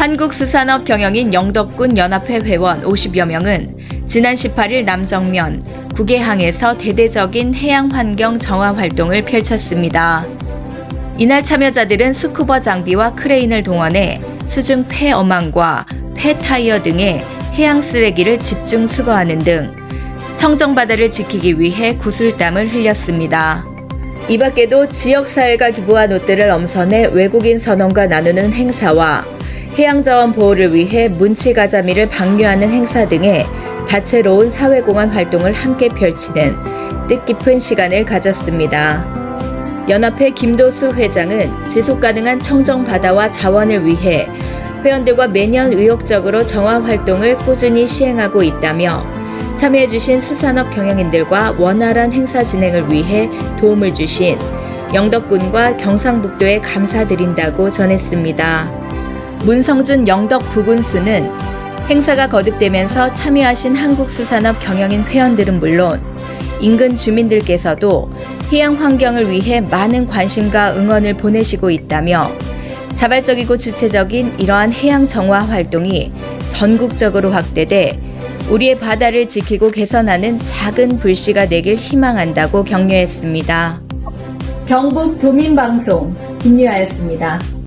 한국수산업 경영인 영덕군 연합회 회원 50여 명은 지난 18일 남정면 국외항에서 대대적인 해양 환경 정화 활동을 펼쳤습니다. 이날 참여자들은 스쿠버 장비와 크레인을 동원해 수중 폐 어망과 폐 타이어 등의 해양 쓰레기를 집중 수거하는 등 청정바다를 지키기 위해 구슬땀을 흘렸습니다. 이 밖에도 지역사회가 기부한 옷들을 엄선해 외국인 선원과 나누는 행사와 해양자원 보호를 위해 문치가자미를 방류하는 행사 등의 다채로운 사회공헌 활동을 함께 펼치는 뜻깊은 시간을 가졌습니다. 연합회 김도수 회장은 지속가능한 청정바다와 자원을 위해 회원들과 매년 의욕적으로 정화 활동을 꾸준히 시행하고 있다며 참여해주신 수산업 경영인들과 원활한 행사 진행을 위해 도움을 주신 영덕군과 경상북도에 감사드린다고 전했습니다. 문성준 영덕 부군수는 행사가 거듭되면서 참여하신 한국수산업 경영인 회원들은 물론 인근 주민들께서도 해양 환경을 위해 많은 관심과 응원을 보내시고 있다며 자발적이고 주체적인 이러한 해양 정화 활동이 전국적으로 확대돼 우리의 바다를 지키고 개선하는 작은 불씨가 되길 희망한다고 격려했습니다. 경북 도민방송 김유아였습니다.